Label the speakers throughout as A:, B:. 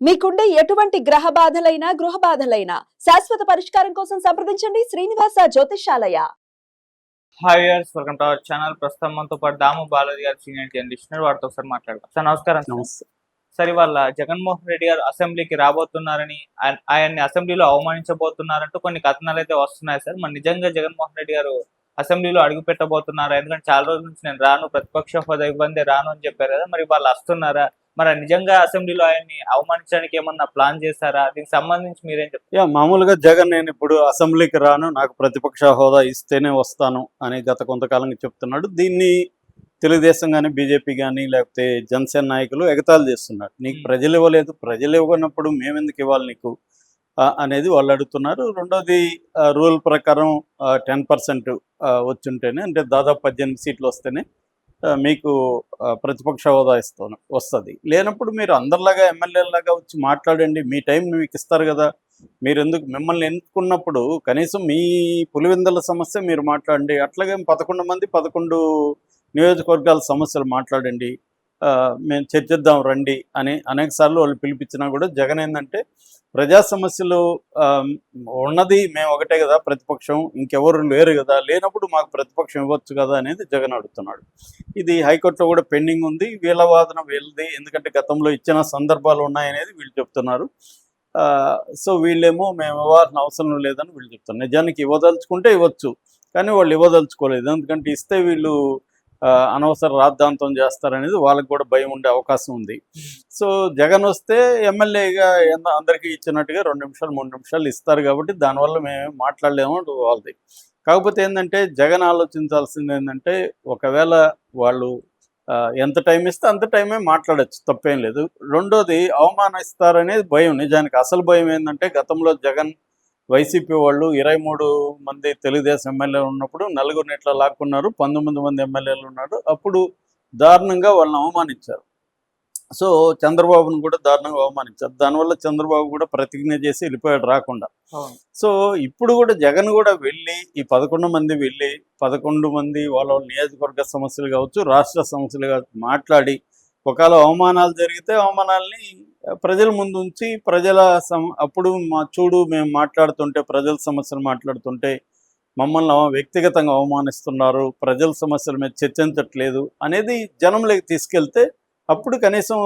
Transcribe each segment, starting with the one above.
A: మీకుండే ఎటువంటి గ్రహ బాధలైనా గృహ బాధలైనా శాశ్వత పరిష్కారం కోసం సంప్రదించండి Srinivasa Jyotishalaya
B: hi years welcome to our channel ప్రస్తుతం మనతో పాటు దాము బాలాజీ గారు సీనియర్ జర్నలిస్ట్ వారితో ఒకసారి మాట్లాడతాం సార్ నమస్కారం సార్. ఇవాళ జగన్మోహన్ రెడ్డి గారు అసెంబ్లీకి రాబోతున్నారని ఆయన- ఆయన్ని అసెంబ్లీలో అవమానించబోతున్నారంటూ కొన్ని కథనాలు అయితే వస్తున్నాయి సార్. మరి నిజంగా జగన్మోహన్ రెడ్డి గారు అసెంబ్లీలో అడుగు పెట్టబోతున్నారా? ఎందుకంటే చాలా రోజుల నుంచి నేను రాను ప్రతిపక్ష హోదా ఇబ్బంది రాను అని చెప్పారు కదా. మరి వాళ్ళు వస్తున్నారా? మరి నిజంగా అసెంబ్లీలో ఆయన్ని అవమానించడానికి ఏమన్నా ప్లాన్ చేశారా? దీనికి సంబంధించి మీరేం చెప్తారు
C: మామూలుగా జగన్ నేను ఇప్పుడు అసెంబ్లీకి రాను నాకు ప్రతిపక్ష హోదా ఇస్తేనే వస్తాను అని గత కొంతకాలంగా చెప్తున్నాడు. దీన్ని తెలుగుదేశం కానీ బీజేపీ కానీ లేకపోతే జనసేన నాయకులు ఎగతాళి చేస్తున్నారు. నీకు. ప్రజలు ఇవ్వలేదు ప్రజలు ఇవ్వనప్పుడు మేమెందుకు ఇవ్వాలి నీకు? అనేది వాళ్ళు అడుగుతున్నారు. రెండోది రూల్ ప్రకారం టెన్ పర్సెంట్ వచ్చుంటేనే అంటే దాదాపు పద్దెనిమిది సీట్లు వస్తేనే మీకు ప్రతిపక్ష హోదా ఇస్తాను వస్తుంది. లేనప్పుడు మీరు అందరిలాగా ఎమ్మెల్యేలాగా వచ్చి మాట్లాడండి మీ టైం మీకు ఇస్తారు కదా. మీరు ఎందుకు మిమ్మల్ని ఎన్నుకున్నప్పుడు కనీసం మీ పులివెందుల సమస్య మీరు మాట్లాడండి అట్లాగే పదకొండు మంది పదకొండు నియోజకవర్గాల సమస్యలు మాట్లాడండి మేము చర్చిద్దాం రండి అని అనేక సార్లు వాళ్ళు పిలిపించినా కూడా జగన్ ఏంటంటే ప్రజా సమస్యలు ఆ, ఉన్నది మేము ఒకటే కదా ప్రతిపక్షం ఇంకెవరు లేరు కదా లేనప్పుడు మాకు ప్రతిపక్షం ఇవ్వచ్చు కదా అనేది జగన్ అడుగుతున్నాడు. ఇది హైకోర్టులో కూడా పెండింగ్ ఉంది వీళ్ళ వాదన వీళ్ళది ఎందుకంటే గతంలో ఇచ్చిన సందర్భాలు ఉన్నాయనేది వీళ్ళు చెప్తున్నారు. ఆ, సో వీళ్ళేమో మేము ఇవ్వాల్సిన అవసరం లేదని వీళ్ళు చెప్తున్నారు. నిజానికి ఇవ్వదలుచుకుంటే ఇవ్వచ్చు కానీ వాళ్ళు ఇవ్వదలుచుకోలేదు ఎందుకంటే ఇస్తే వీళ్ళు అనవసర రాద్ధాంతం చేస్తారనేది వాళ్ళకి కూడా భయం ఉండే అవకాశం ఉంది. సో జగన్ వస్తే ఎమ్మెల్యేగా ఎంత- అందరికీ ఇచ్చినట్టుగా రెండు నిమిషాలు మూడు నిమిషాలు ఇస్తారు కాబట్టి దానివల్ల మేము మాట్లాడలేము వాళ్ళది. కాకపోతే ఏంటంటే జగన్ ఆలోచించాల్సింది ఏంటంటే ఒకవేళ వాళ్ళు ఎంత టైం ఇస్తే అంత టైమే మాట్లాడచ్చు తప్పేం లేదు. రెండోది అవమానిస్తారనేది భయం నిజానికి అసలు భయం ఏంటంటే గతంలో జగన్ వైసీపీ వాళ్ళు ఇరవై మూడు మంది తెలుగుదేశం ఎమ్మెల్యేలు ఉన్నప్పుడు నలుగురిని ఇట్లా లాక్కున్నారు పంతొమ్మిది మంది ఎమ్మెల్యేలు ఉన్నారు. అప్పుడు దారుణంగా వాళ్ళని అవమానించారు. సో చంద్రబాబును కూడా దారుణంగా అవమానించారు. దానివల్ల చంద్రబాబు కూడా ప్రతిజ్ఞ చేసి వెళ్ళిపోయాడు రాకుండా. సో ఇప్పుడు కూడా జగన్ కూడా వెళ్ళి ఈ పదకొండు మంది వెళ్ళి పదకొండు మంది వాళ్ళ వాళ్ళ నియోజకవర్గ సమస్యలు కావచ్చు రాష్ట్ర సమస్యలు కావచ్చు మాట్లాడి ఒకవేళ అవమానాలు జరిగితే అవమానాల్ని ప్రజల ముందు ఉంచి ప్రజల సమ అప్పుడు మా చూడు మేము మాట్లాడుతుంటే ప్రజల సమస్యలు మాట్లాడుతుంటే మమ్మల్ని వ్యక్తిగతంగా అవమానిస్తున్నారు. ప్రజల సమస్యల మీద చర్చించట్లేదు అనేది జనంలోకి తీసుకెళ్తే అప్పుడు కనీసం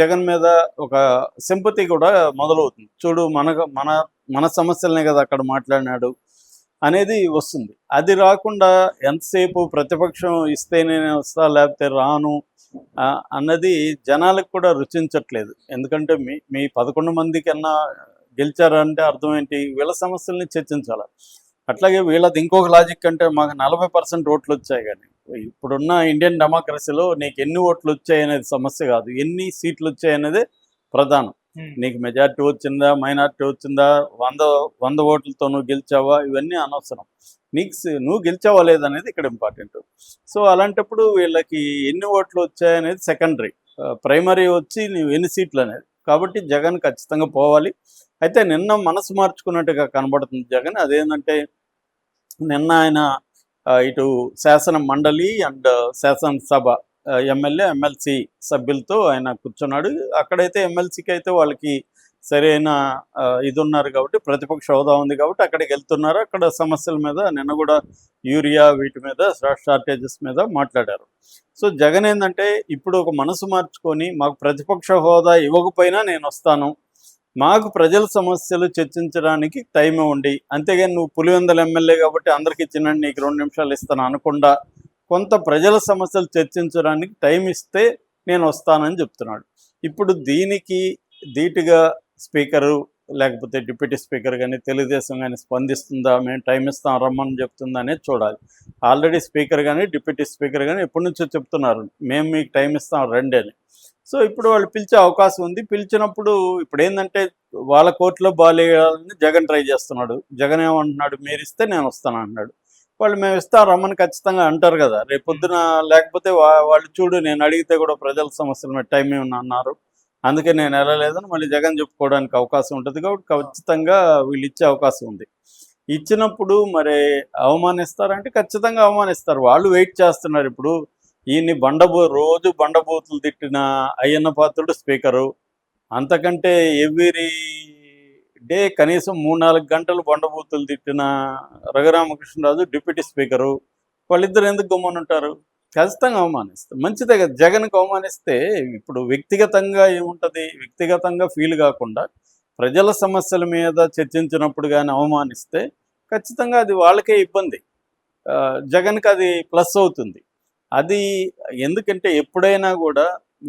C: జగన్ మీద ఒక సింపతి కూడా మొదలవుతుంది. చూడు మన మన మన సమస్యలనే కదా అక్కడ మాట్లాడినాడు అనేది వస్తుంది. అది రాకుండా ఎంతసేపు ప్రతిపక్షం ఇస్తే నేను వస్తా లేకపోతే రాను అన్నది జనాలకు కూడా రుచించట్లేదు. ఎందుకంటే మీ మీ పదకొండు మంది కన్నా గెలిచారంటే అర్థం ఏంటి? వీళ్ళ సమస్యల్ని చర్చించాలి? అట్లాగే వీళ్ళది ఇంకొక లాజిక్ అంటే మాకు నలభై పర్సెంట్ ఓట్లు వచ్చాయి కానీ ఇప్పుడున్న ఇండియన్ డెమోక్రసీలో నీకు ఎన్ని ఓట్లు వచ్చాయి అనేది సమస్య కాదు. ఎన్ని సీట్లు వచ్చాయి అనేది ప్రధానం. నీకు మెజారిటీ వచ్చిందా? మైనారిటీ వచ్చిందా? వంద వంద ఓట్లతో నువ్వు గెలిచావా? ఇవన్నీ అనవసరం. నీకు నువ్వు గెలిచావా లేదనేది ఇక్కడ ఇంపార్టెంట్ సో అలాంటప్పుడు వీళ్ళకి ఎన్ని ఓట్లు వచ్చాయనేది సెకండరీ ప్రైమరీ వచ్చి నువ్వు ఎన్ని సీట్లు అనేది. కాబట్టి జగన్ ఖచ్చితంగా పోవాలి. అయితే నిన్న మనసు మార్చుకున్నట్టుగా కనబడుతుంది జగన్. అదేంటంటే నిన్న ఆయన ఇటు శాసన మండలి అండ్ శాసనసభ ఎమ్మెల్యే ఎమ్మెల్సీ సభ్యులతో ఆయన కూర్చున్నాడు. అక్కడైతే ఎమ్మెల్సీకి అయితే వాళ్ళకి సరైన ఇది ఉన్నారు కాబట్టి ప్రతిపక్ష హోదా ఉంది కాబట్టి అక్కడికి వెళ్తున్నారు. అక్కడ సమస్యల మీద నిన్న కూడా యూరియా వీటి మీద షార్టేజెస్ మీద మాట్లాడారు. సో జగన్ ఏంటంటే ఇప్పుడు ఒక మనసు మార్చుకొని మాకు ప్రతిపక్ష హోదా ఇవ్వకపోయినా నేను వస్తాను. మాకు ప్రజల సమస్యలు చర్చించడానికి టైం ఇవ్వండి అంతేగాని నువ్వు పులివెందల ఎమ్మెల్యే కాబట్టి అందరికి ఇచ్చినండి నీకు రెండు నిమిషాలు ఇస్తాను అనకుండా కొంత ప్రజల సమస్యలు చర్చించడానికి టైం ఇస్తే నేను వస్తానని చెప్తున్నాడు. ఇప్పుడు దీనికి ధీటుగా స్పీకరు లేకపోతే డిప్యూటీ స్పీకర్ కానీ తెలుగుదేశం కానీ స్పందిస్తుందా మేము టైం ఇస్తాం రమ్మని చెప్తుందా అనేది చూడాలి. ఆల్రెడీ స్పీకర్ కానీ డిప్యూటీ స్పీకర్ కానీ ఎప్పటి నుంచో చెప్తున్నారు మేము మీకు టైం ఇస్తాం రండి అని. సో ఇప్పుడు వాళ్ళు పిలిచే అవకాశం ఉంది. పిలిచినప్పుడు ఇప్పుడు ఏంటంటే వాళ్ళ కోర్టులో బాగాలేయాలని జగన్ ట్రై చేస్తున్నాడు. జగన్ ఏమంటున్నాడు మీరు ఇస్తే నేను వస్తాను అంటున్నాడు. వాళ్ళు మేము ఇస్తాం రమ్మని ఖచ్చితంగా అంటారు కదా. రేపు పొద్దున లేకపోతే వాళ్ళు చూడు నేను అడిగితే కూడా ప్రజల సమస్యల మీద టైం ఏమన్నా అన్నారు? అందుకే నేను వెళ్ళలేదని. మళ్ళీ జగన్ చెప్పుకోవడానికి అవకాశం ఉంటుంది కాబట్టి ఖచ్చితంగా వీళ్ళు ఇచ్చే అవకాశం ఉంది. ఇచ్చినప్పుడు మరి అవమానిస్తారంటే ఖచ్చితంగా అవమానిస్తారు. వాళ్ళు వెయిట్ చేస్తున్నారు ఇప్పుడు. ఈయన్ని బండబో రోజు బండబూతులు తిట్టిన అయ్యన్న పాత్రుడు స్పీకరు. అంతకంటే ఎవ్రీ డే కనీసం మూడు నాలుగు గంటలు బండబూతులు తిట్టిన రఘురామకృష్ణరాజు డిప్యూటీ స్పీకరు. వాళ్ళిద్దరు ఎందుకు గమ్మనుంటారు? ఖచ్చితంగా అవమానిస్తాం మంచిదే కదా. జగన్కి అవమానిస్తే ఇప్పుడు వ్యక్తిగతంగా ఏముంటుంది? వ్యక్తిగతంగా ఫీల్ కాకుండా ప్రజల సమస్యల మీద చర్చించినప్పుడు కానీ అవమానిస్తే ఖచ్చితంగా అది వాళ్ళకే ఇబ్బంది. జగన్కి అది ప్లస్ అవుతుంది. అది ఎందుకంటే ఎప్పుడైనా కూడా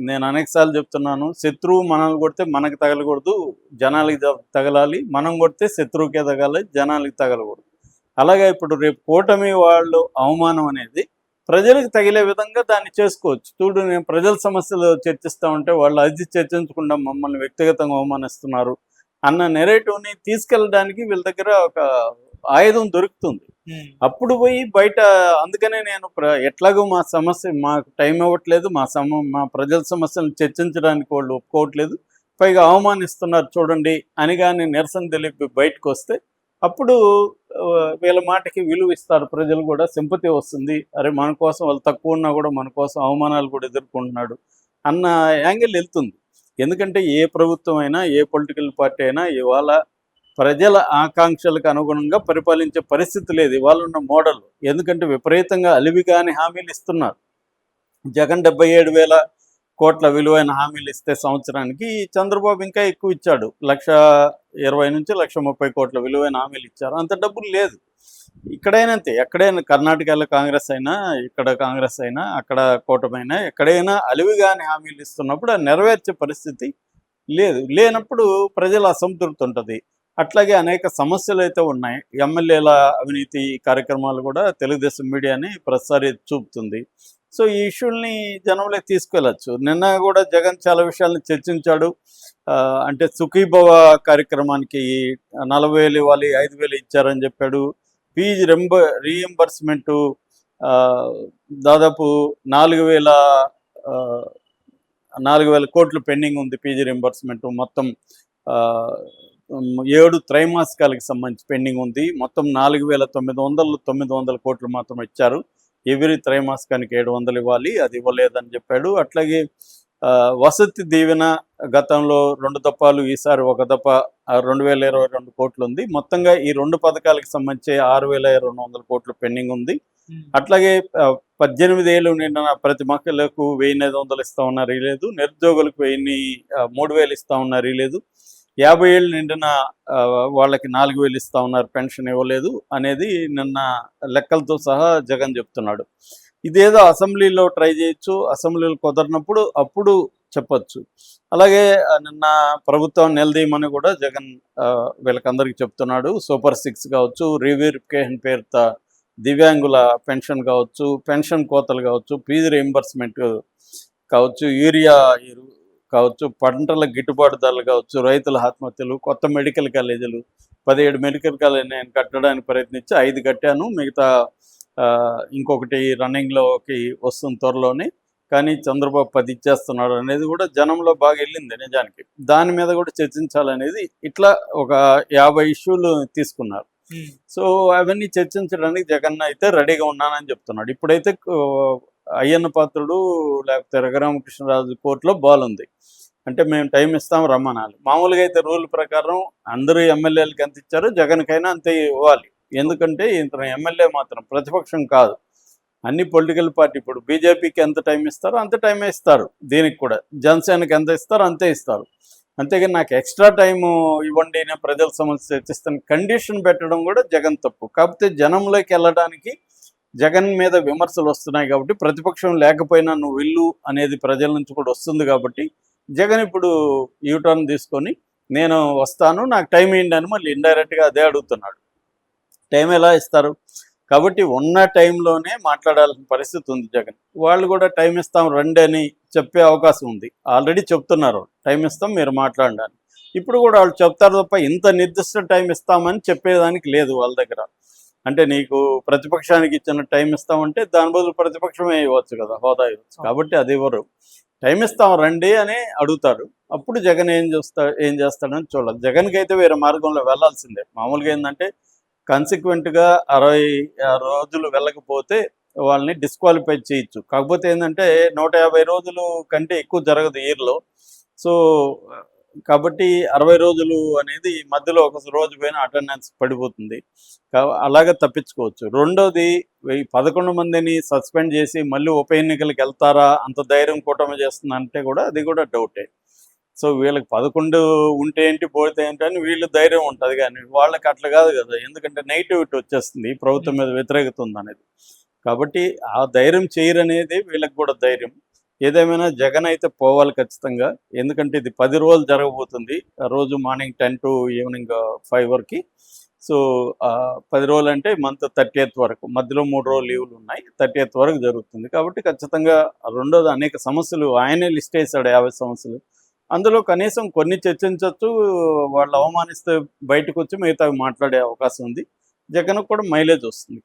C: నేను అనేకసార్లు చెప్తున్నాను శత్రువు మనల్ని కొడితే మనకు తగలకూడదు జనాలకి తగలాలి మనం కొడితే శత్రువుకే తగలాలి జనాలకి తగలకూడదు. అలాగే ఇప్పుడు రేపు కూటమి వాళ్ళు అవమానం అనేది ప్రజలకు తగిలే విధంగా దాన్ని చేసుకోవచ్చు. చూడు నేను ప్రజల సమస్యలు చర్చిస్తా ఉంటే వాళ్ళు అది చర్చించకుండా మమ్మల్ని వ్యక్తిగతంగా అవమానిస్తున్నారు అన్న నెరేటివ్ని తీసుకెళ్ళడానికి వీళ్ళ దగ్గర ఒక ఆయుధం దొరుకుతుంది. అప్పుడు పోయి బయట అందుకనే నేను ప్ర- ఎట్లాగో మా సమస్య మాకు టైం ఇవ్వట్లేదు మా సమ మా ప్రజల సమస్యలను చర్చించడానికి వాళ్ళు ఒప్పుకోవట్లేదు పైగా అవమానిస్తున్నారు చూడండి అని కానీ నిరసన తెలిపి బయటకు వస్తే అప్పుడు వీళ్ళ మాటకి విలువ ఇస్తారు. ప్రజలు కూడా సింపతి వస్తుంది. అరే మన కోసం వాళ్ళు తక్కువ ఉన్నా కూడా మన కోసం అవమానాలు కూడా ఎదుర్కొంటున్నాడు అన్న యాంగిల్ వెళ్తుంది. ఎందుకంటే ఏ ప్రభుత్వం అయినా ఏ పొలిటికల్ పార్టీ అయినా ఇవాళ ప్రజల ఆకాంక్షలకు అనుగుణంగా పరిపాలించే పరిస్థితి లేదు ఇవాళ ఉన్న మోడల్. ఎందుకంటే విపరీతంగా అలివిగాని హామీలు ఇస్తున్నారు. జగన్ డెబ్బై ఏడు వేల కోట్ల విలువైన హామీలు ఇస్తే సంవత్సరానికి చంద్రబాబు ఇంకా ఎక్కువ ఇచ్చాడు. లక్ష ఇరవై నుంచి లక్ష ముప్పై కోట్ల విలువైన హామీలు ఇచ్చారు. అంత డబ్బులు లేదు. ఇక్కడైనా అంతే. ఎక్కడైనా కర్ణాటకలో కాంగ్రెస్ అయినా ఇక్కడ కాంగ్రెస్ అయినా అక్కడ కూటమైనా ఎక్కడైనా అలివిగాని హామీలు ఇస్తున్నప్పుడు అది నెరవేర్చే పరిస్థితి లేదు. లేనప్పుడు ప్రజలు అసంతృప్తి ఉంటుంది. అట్లాగే అనేక సమస్యలు అయితే ఉన్నాయి. ఎమ్మెల్యేల అవినీతి కార్యక్రమాలు కూడా తెలుగుదేశం మీడియాని ప్రసారి చూపుతుంది. సో ఈ ఇష్యూల్ని జనంలోకి తీసుకెళ్ళచ్చు. నిన్న కూడా జగన్ చాలా విషయాలను చర్చించాడు. ఆ, అంటే సుఖీభవ కార్యక్రమానికి నలభై వేలు ఇవ్వాలి ఐదు వేలు ఇచ్చారని చెప్పాడు. ఫీజు రెంబ రీఎంబర్స్మెంటు దాదాపు నాలుగు వేల ఆ, నాలుగు వేల కోట్లు పెండింగ్ ఉంది పీజీ రింబర్స్మెంట్ మొత్తం ఆ, ఏడు త్రైమాసికాలకు సంబంధించి పెండింగ్ ఉంది. మొత్తం నాలుగు వేల తొమ్మిది వందలు తొమ్మిది వందల కోట్లు మాత్రం ఇచ్చారు. ఎవరి త్రైమాసికానికి ఏడు వందలు ఇవ్వాలి అది ఇవ్వలేదని చెప్పాడు. అట్లాగే వసతి దీవెన గతంలో రెండు దప్పాలు ఈసారి ఒక దప్ప రెండు వేల ఇరవై రెండు కోట్లు ఉంది మొత్తంగా ఈ రెండు పథకాలకు సంబంధించి ఆరు వేల రెండు వందల కోట్లు పెండింగ్ ఉంది. అట్లాగే పద్దెనిమిది ఏళ్ళు నిండిన ప్రతి మహిళలకు వెయ్యి ఐదు వందలు ఇస్తా ఉన్నారు లేదు నిరుద్యోగులకు వెయ్యి మూడు వేలు ఇస్తా ఉన్నారు లేదు యాభై ఏళ్ళు నిండిన వాళ్ళకి నాలుగు వేలు ఇస్తా ఉన్నారు పెన్షన్ ఇవ్వలేదు అనేది నిన్న లెక్కలతో సహా జగన్ చెప్తున్నాడు. ఇదేదో అసెంబ్లీలో ట్రై చేయొచ్చు అసెంబ్లీలో కుదరినప్పుడు అప్పుడు చెప్పచ్చు. అలాగే నిన్న ప్రభుత్వం నిలదీయమని కూడా జగన్ ఆ, వీళ్ళకందరికీ చెప్తున్నాడు. సూపర్ సిక్స్ కావచ్చు రివెరిఫికేషన్ పేరుతో దివ్యాంగుల పెన్షన్ కావచ్చు పెన్షన్ కోతలు కావచ్చు ఫీజు రీఎంబర్స్మెంట్ కావచ్చు యూరియా ఎరువు కావచ్చు పంటల గిట్టుబాటు ధరలు కావచ్చు రైతుల ఆత్మహత్యలు కొత్త మెడికల్ కాలేజీలు పదిహేడు మెడికల్ కాలేజీ నేను కట్టడానికి ప్రయత్నించి ఐదు కట్టాను. మిగతా ఇంకొకటి రన్నింగ్లోకి వస్తుంది త్వరలోనే. కానీ చంద్రబాబు పది ఇచ్చేస్తున్నాడు అనేది కూడా జనంలో బాగా వెళ్ళింది నిజానికి. దాని మీద కూడా చర్చించాలనేది ఇట్లా ఒక యాభై ఇష్యూలు తీసుకున్నారు. సో అవన్నీ చర్చించడానికి జగన్ అయితే రెడీగా ఉన్నానని చెప్తున్నాడు. ఇప్పుడైతే అయ్యన్న పాత్రుడు లేకపోతే రఘురామకృష్ణరాజు కోర్టులో బాల్ ఉంది. అంటే మేము టైం ఇస్తాం రమ్మనాలి. మామూలుగా అయితే రూల్ ప్రకారం అందరూ ఎమ్మెల్యేలకు ఎంత ఇచ్చారో జగన్కైనా అంతే ఇవ్వాలి. ఎందుకంటే ఇతను ఎమ్మెల్యే మాత్రం ప్రతిపక్షం కాదు. అన్ని పొలిటికల్ పార్టీ ఇప్పుడు బీజేపీకి ఎంత టైం ఇస్తారో అంత టైమే ఇస్తారు దీనికి కూడా. జనసేనకి ఎంత ఇస్తారో అంతే ఇస్తారు. అంతేగాని నాకు ఎక్స్ట్రా టైం ఇవ్వండి నేను ప్రజల సమస్య చర్చిస్తాను. కండిషన్ పెట్టడం కూడా జగన్ తప్పు. కాకపోతే జనంలోకి వెళ్ళడానికి జగన్ మీద విమర్శలు వస్తున్నాయి కాబట్టి ప్రతిపక్షం లేకపోయినా నువ్వు వెళ్ళు అనేది ప్రజల నుంచి కూడా వస్తుంది కాబట్టి జగన్ ఇప్పుడు యూటర్న్ తీసుకొని నేను వస్తాను నాకు టైం ఏంటి అని మళ్ళీ ఇండైరెక్ట్గా అదే అడుగుతున్నాడు. టైం ఎలా ఇస్తారు? కాబట్టి ఉన్న టైంలోనే మాట్లాడాల్సిన పరిస్థితి ఉంది జగన్. వాళ్ళు కూడా టైం ఇస్తాం రండి అని చెప్పే అవకాశం ఉంది. ఆల్రెడీ చెప్తున్నారు టైం ఇస్తాం మీరు మాట్లాడండి ఇప్పుడు కూడా వాళ్ళు చెప్తారు తప్ప ఇంత నిర్దిష్ట టైం ఇస్తామని చెప్పేదానికి లేదు వాళ్ళ దగ్గర. అంటే నీకు ప్రతిపక్షానికి ఇచ్చిన టైం ఇస్తామంటే దాని బదులు ప్రతిపక్షమే ఇవ్వచ్చు కదా హోదా ఇవ్వచ్చు. కాబట్టి అది ఇవ్వరు. టైం ఇస్తాం రండి అని అడుగుతాడు అప్పుడు జగన్ ఏం చేస్తా ఏం చేస్తాడని చూడాలి. జగన్కి అయితే వేరే మార్గంలో వెళ్ళాల్సిందే. మామూలుగా ఏంటంటే కన్సిక్వెంట్గా అరవై రోజులు వెళ్ళకపోతే వాళ్ళని డిస్క్వాలిఫై చేయొచ్చు. కాకపోతే ఏంటంటే నూట యాభై రోజులు కంటే ఎక్కువ జరగదు ఇయర్లో సో కాబట్టి అరవై రోజులు అనేది మధ్యలో ఒక రోజు పైన అటెండెన్స్ పడిపోతుంది. అలాగే తప్పించుకోవచ్చు. రెండోది ఈ పదకొండు మందిని సస్పెండ్ చేసి మళ్ళీ ఉప ఎన్నికలకు వెళ్తారా అంత ధైర్యం కూటమి చేస్తుందంటే కూడా అది కూడా డౌటే. సో వీళ్ళకి పదకొండు ఉంటే ఏంటి పోతే ఏంటి అని వీళ్ళు ధైర్యం ఉంటుంది కానీ వాళ్ళకి అట్లా కాదు కదా. ఎందుకంటే నెగిటివిటీ వచ్చేస్తుంది ప్రభుత్వం మీద వ్యతిరేకత ఉందనేది. కాబట్టి ఆ ధైర్యం చేయరనేది వీళ్ళకి కూడా ధైర్యం. ఏదేమైనా జగన్ అయితే పోవాలి ఖచ్చితంగా. ఎందుకంటే ఇది పది రోజులు జరగబోతుంది. ఆ రోజు morning ten to evening five వరకు. సో ఆ, పది రోజులు అంటే మంత్ థర్టీ ఎయిత్ వరకు. మధ్యలో మూడు రోజులు లీవ్లు ఉన్నాయి. థర్టీ ఎయిత్ వరకు జరుగుతుంది. కాబట్టి ఖచ్చితంగా రెండోది అనేక సమస్యలు ఆయనే లిస్ట్ వేశాడు యాభై సమస్యలు. అందులో కనీసం కొన్ని చర్చించవచ్చు వాళ్ళు అవమానిస్తే బయటకు వచ్చి మిగతా మాట్లాడే అవకాశం ఉంది. జగన్ కూడా మైలేజ్ వస్తుంది.